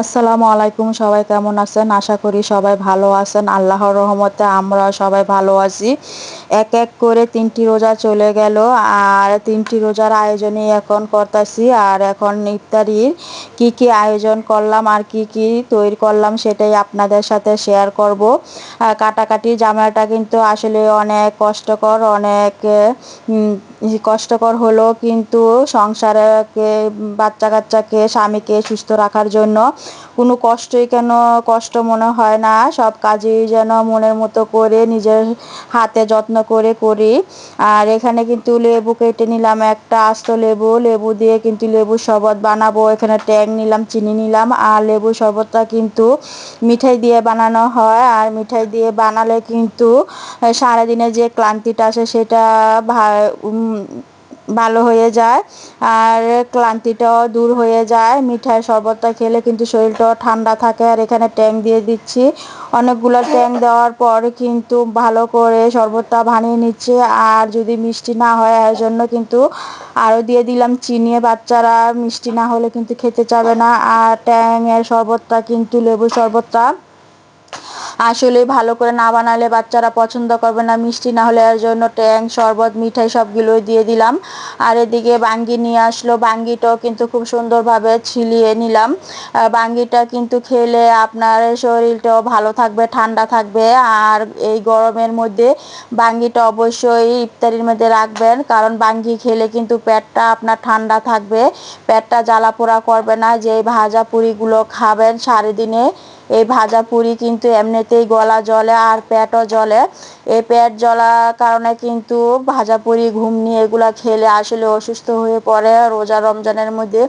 আসসালামু আলাইকুম, সবাই কেমন আছেন? আশা করি সবাই ভালো আছেন। আল্লাহর রহমতে আমরা সবাই ভালো আছি। এক এক করে তিনটি রোজা চলে গেল, আর তিনটি রোজার আয়োজনই এখন করতেছি। আর এখন ইফতারির কি কি আয়োজন করলাম, আর কি কি তৈরি করলাম, সেটাই আপনাদের সাথে শেয়ার করব। কাটাকাটি জামাটা কিন্তু আসলে অনেক কষ্টকর অনেক কষ্টকর হলো কিন্তু সংসারকে বাচ্চা কাচ্চাকে স্বামীকে সুস্থ রাখার জন্য কোনো কষ্টই কেন, কষ্ট মনে হয় না। সব কাজই যেন মনের মতো করে, নিজের হাতে যত্ন করে করি। আর এখানে কিন্তু লেবু কেটে নিলাম, একটা আস্ত লেবু। লেবু দিয়ে কিন্তু লেবু শরবত বানাবো। এখানে ট্যাং নিলাম, চিনি নিলাম। আর লেবু শরবতটা কিন্তু মিঠাই দিয়ে বানানো হয়। আর মিঠাই দিয়ে বানালে কিন্তু সারাদিনে যে ক্লান্তিটা আসে সেটা ভালো হয়ে যায়, আর ক্লান্তিটাও দূর হয়ে যায়। মিঠাই শরবতটা খেলে কিন্তু শরীরটাও ঠান্ডা থাকে। আর এখানে ট্যাং দিয়ে দিচ্ছি। অনেকগুলো ট্যাং দেওয়ার পর কিন্তু ভালো করে শরবতটা বানিয়ে নিচ্ছে। আর যদি মিষ্টি না হয়, এর জন্য কিন্তু আরও দিয়ে দিলাম চিনি। বাচ্চারা মিষ্টি না হলে কিন্তু খেতে চাবে না। আর ট্যাংয়ের শরবতটা কিন্তু লেবু শরবতটা আসলে ভালো করে না বানালে বাচ্চারা পছন্দ করবে না, মিষ্টি না হলে এর জন্য ট্যাং, শরবত, মিঠাই সবগুলোই দিয়ে দিলাম। আর এদিকে বাঙ্গি নিয়ে আসলো। বাঙ্গিটাও কিন্তু খুব সুন্দরভাবে ছিলিয়ে নিলাম। বাঙ্গিটা কিন্তু খেলে আপনার শরীরটাও ভালো থাকবে, ঠান্ডা থাকবে। আর এই গরমের মধ্যে বাঙ্গিটা অবশ্যই ইফতারির মধ্যে রাখবেন। কারণ বাঙ্গি খেলে কিন্তু পেটটা আপনার ঠান্ডা থাকবে। পেটটা জ্বালা পোড়া করবে না। যে ভাজা পুরিগুলো খাবেন সারাদিনে এই ভাজা পুরি কিন্তু এমনিতেই গলা জ্বলে আর পেটও জ্বলে। এই পেট জ্বলার কারণে কিন্তু ভাজা পুরি ঘুমনি এগুলা খেলে আসলে অসুস্থ হয়ে পড়ে রোজা রমজানের মধ্যে।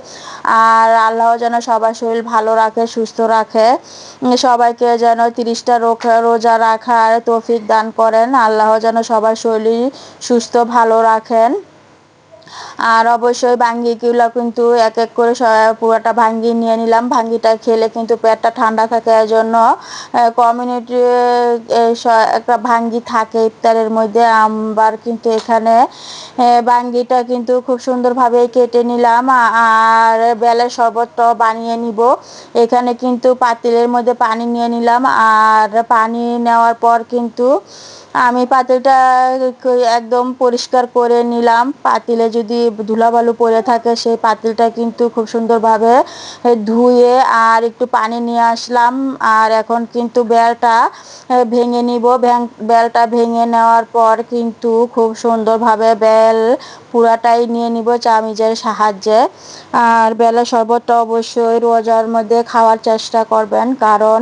আর আল্লাহ যেন সবার শরীর ভালো রাখে, সুস্থ রাখে। সবাইকে যেন তিরিশটা রোজা রাখার তৌফিক দান করেন। আল্লাহ যেন সবার শরীর সুস্থ, ভালো রাখেন। আর অবশ্যই ভাঙ্গিগুলো কিন্তু এক এক করে পুরোটা ভাঙ্গি নিয়ে নিলাম। ভাঙ্গিটা খেলে কিন্তু পেটটা ঠান্ডা থাকে এর জন্য কমিউনিটি একটা ভাঙ্গি থাকে ইফতারের মধ্যে। আমার কিন্তু এখানে ভাঙ্গিটা কিন্তু খুব সুন্দরভাবে কেটে নিলাম। আর বেলের শরবতটাও বানিয়ে নিব। এখানে কিন্তু পাতিলের মধ্যে পানি নিয়ে নিলাম। আর পানি নেওয়ার পর কিন্তু আমি পাতিলটা একদম পরিষ্কার করে নিলাম। পাতিলে যদি ধুলাবালু পড়ে থাকে, সেই পাতিলটা কিন্তু খুব সুন্দরভাবে ধুয়ে আর একটু পানি নিয়ে আসলাম। আর এখন কিন্তু বেলটা ভেঙে নিব। বেলটা ভেঙে নেওয়ার পর কিন্তু খুব সুন্দরভাবে বেল পুরাটাই নিয়ে নিব চামিজের সাহায্যে। আর বেলের শরবতটা অবশ্যই রোজার মধ্যে খাওয়ার চেষ্টা করবেন, কারণ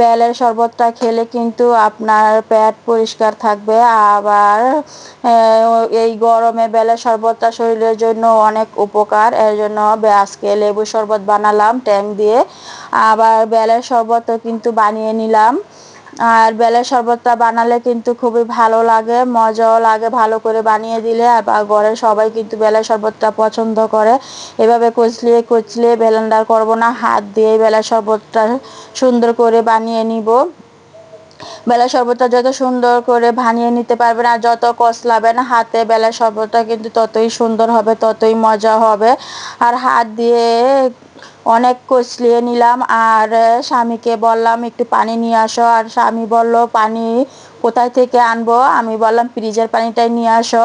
বেলের শরবতটা খেলে কিন্তু আপনার পেট পরিষ্কার থাকবে। আবার এই গরমে বেলের শরবতটা শরীরের জন্য অনেক উপকার। এর জন্য আজকে লেবু শরবত বানালাম, ট্যাং দিয়ে। আবার বেলের শরবতও কিন্তু বানিয়ে নিলাম। আর বেলের শরবতটা বানালে কিন্তু খুবই ভালো লাগে, মজাও লাগে ভালো করে বানিয়ে দিলে। আর ঘরের সবাই কিন্তু বেলের শরবতটা পছন্দ করে। এভাবে কচলিয়ে কচলিয়ে বেলেন্ডার করব না, হাত দিয়ে বেলের শরবতটা সুন্দর করে বানিয়ে নিব। বেলা শরবতটা যত সুন্দর করে বানিয়ে নিতে পারবেন আর যত কষলাবেন হাতে বেলা শরবতটা কিন্তু ততই সুন্দর হবে, ততই মজা হবে। আর হাত দিয়ে অনেক কচলিয়ে নিলাম আর স্বামীকে বললাম, একটু পানি নিয়ে আসো। আর স্বামী বলল, পানি কোথায় থেকে আনব? আমি বললাম, ফ্রিজের পানিটাই নিয়ে আসো।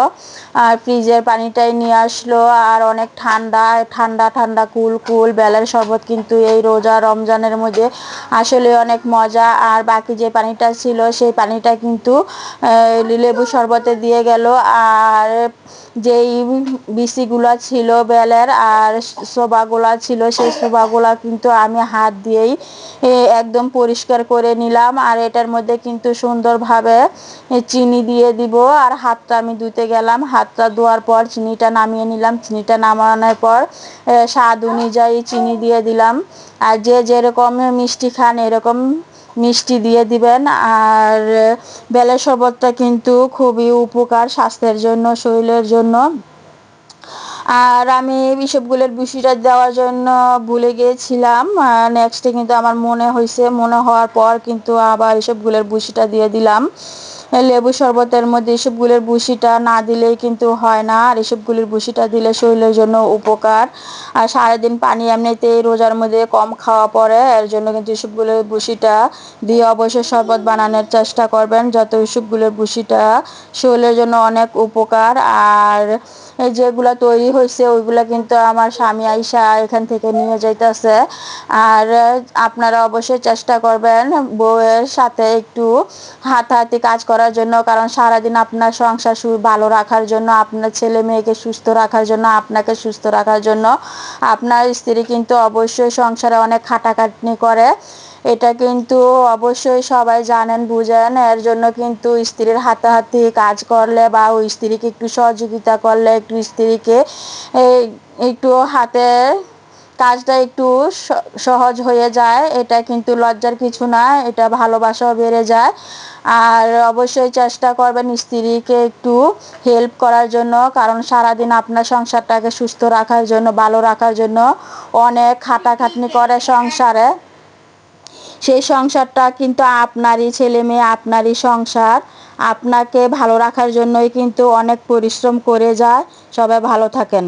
আর ফ্রিজের পানিটাই নিয়ে আসলো আর অনেক ঠান্ডা ঠান্ডা ঠান্ডা, কুল কুল, বেলার শরবত কিন্তু এই রোজা রমজানের মধ্যে আসলে অনেক মজা। আর বাকি যে পানিটা ছিল, সেই পানিটা কিন্তু লেবু শরবতে দিয়ে গেল। আর যেই বিচিগুলো ছিল বেলের আর শোভাগুলা ছিল, সেই শোভাগুলা কিন্তু আমি হাত দিয়েই একদম পরিষ্কার করে নিলাম। আর এটার মধ্যে কিন্তু সুন্দরভাবে চিনি দিয়ে দিব। আর হাতটা আমি ধুতে গেলাম। হাতটা ধোয়ার পর চিনিটা নামিয়ে নিলাম। চিনিটা নামানোর পর স্বাদ অনুযায়ী চিনি দিয়ে দিলাম। আর যে যেরকম মিষ্টি খান, এরকম মিষ্টি দিয়ে দিবেন। আর বেলের শরবতটা কিন্তু খুবই উপকার স্বাস্থ্যের জন্য, শরীরের জন্য। আর আমি বিষবগুলোর বিষয়টা দেওয়ার জন্য ভুলে গিয়েছিলাম। নেক্সটে কিন্তু আমার মনে হয়েছে মনে হওয়ার পর কিন্তু আবার এসবগুলোর বুসিটা দিয়ে দিলাম। লেবু শরবতের মধ্যে এসবগুলোর ভুসিটা না দিলেই কিন্তু হয় না। আর এসবগুলির ভুসিটা দিলে শরীরের জন্য উপকার। আর সারাদিন পানি এমনিতেই রোজার মধ্যে কম খাওয়া পড়ে, এর জন্য কিন্তু এসবগুলোর ভুসিটা দিয়ে অবশ্যই শরবত বানানোর চেষ্টা করবেন। যত এসবগুলোর ভুসিটা শরীরের জন্য অনেক উপকার। আর যেগুলো তৈরি হয়েছে ওইগুলো কিন্তু আমার স্বামী আইসা এখান থেকে নিয়ে যাইতেছে। আর আপনারা অবশ্যই চেষ্টা করবেন বউয়ের সাথে একটু হাতাহাতি কাজ করার জন্য, কারণ সারাদিন আপনার সংসার ভালো রাখার জন্য, আপনার ছেলে মেয়েকে সুস্থ রাখার জন্য, আপনাকে সুস্থ রাখার জন্য, আপনার স্ত্রী কিন্তু অবশ্যই সংসারে অনেক খাটাখাটনি করে। এটা কিন্তু অবশ্যই সবাই জানেন, বুঝেন, এর জন্য কিন্তু স্ত্রীর হাতাহাতি কাজ করলে বা ওই স্ত্রীকে একটু সহযোগিতা করলে, একটু স্ত্রীকে একটু হাতে কাজটা একটু সহজ হয়ে যায়। এটা কিন্তু লজ্জার কিছু না, এটা ভালোবাসাও বেড়ে যায়। আর অবশ্যই চেষ্টা করবেন স্ত্রীকে একটু হেল্প করার জন্য, কারণ সারাদিন আপনার সংসারটাকে সুস্থ রাখার জন্য, ভালো রাখার জন্য অনেক খাটাখাটনি করে সংসারে। সেই সংসারটা কিন্তু আপনারই ছেলে মেয়ে, আপনারই সংসার। আপনাকে ভালো রাখার জন্যই কিন্তু অনেক পরিশ্রম করে যায়। সবাই ভালো থাকেন।